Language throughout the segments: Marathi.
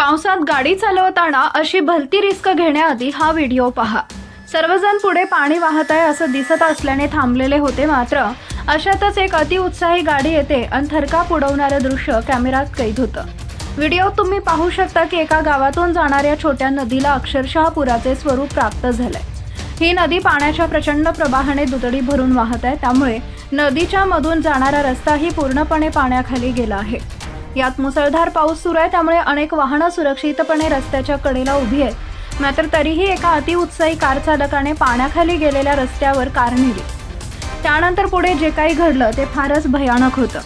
पावसात गाडी चालवताना अशी भलती रिस्क घेण्याआधी हा व्हिडिओ पहा. सर्वजण पुढे पाणी वाहत आहे असं दिसत असल्याने थांबलेले होते मात्र अशातच एक अतिउत्साही गाडी येते आणि थरका उडवणारं दृश्य कॅमेरात कैद होतं. व्हिडिओ तुम्ही पाहू शकता की एका गावातून जाणाऱ्या छोट्या नदीला अक्षरशः पुराचे स्वरूप प्राप्त झालंय. ही नदी पाण्याच्या प्रचंड प्रवाहाने दुतडी भरून वाहत आहे त्यामुळे नदीच्या मधून जाणारा रस्ताही पूर्णपणे पाण्याखाली गेला आहे. यात मुसळधार पाऊस सुरू आहे त्यामुळे अनेक वाहनं सुरक्षितपणे रस्त्याच्या कडेला उभी आहेत. मात्र तरीही एका अतिउत्साही कार चालकाने पाण्याखाली गेलेल्या रस्त्यावर कार नेली. त्यानंतर पुढे जे काही घडलं ते फारच भयानक होतं.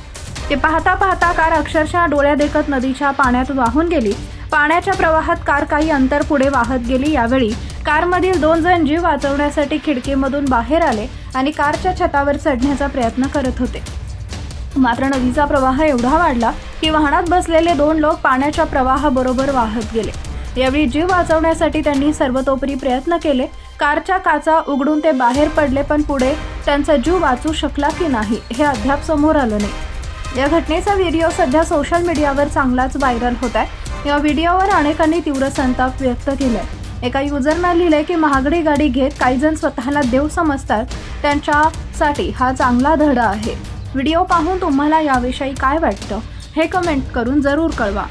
ते पाहता पाहता कार अक्षरशः डोळ्या देखत नदीच्या पाण्यात वाहून गेली. पाण्याच्या प्रवाहात कार काही अंतर पुढे वाहत गेली. यावेळी कारमधील दोन जण जीव वाचवण्यासाठी खिडकीमधून बाहेर आले आणि कारच्या छतावर चढण्याचा प्रयत्न करत होते. मात्र नदीचा प्रवाह एवढा वाढला की वाहनात बसलेले दोन लोक पाण्याच्या प्रवाहाबरोबर वाहत गेले. यावेळी जीव वाचवण्यासाठी त्यांनी सर्वतोपरी प्रयत्न केले. कारच्या काचा उघडून ते बाहेर पडले पण पुढे त्यांचा जीव वाचू शकला की नाही हे अद्याप समोर आलं नाही. या घटनेचा व्हिडिओ सध्या सोशल मीडियावर चांगलाच व्हायरल होत आहे. या व्हिडिओवर अनेकांनी तीव्र संताप व्यक्त केलाय. एका युजरनं लिहिलंय की महागडी गाडी घेत काही जण स्वतःला देव समजतात. त्यांच्यासाठी हा चांगला धडा आहे. व्हिडिओ पाहून तुम्हाला याविषयी काय वाटतं? हे कमेंट करून जरूर कळवा.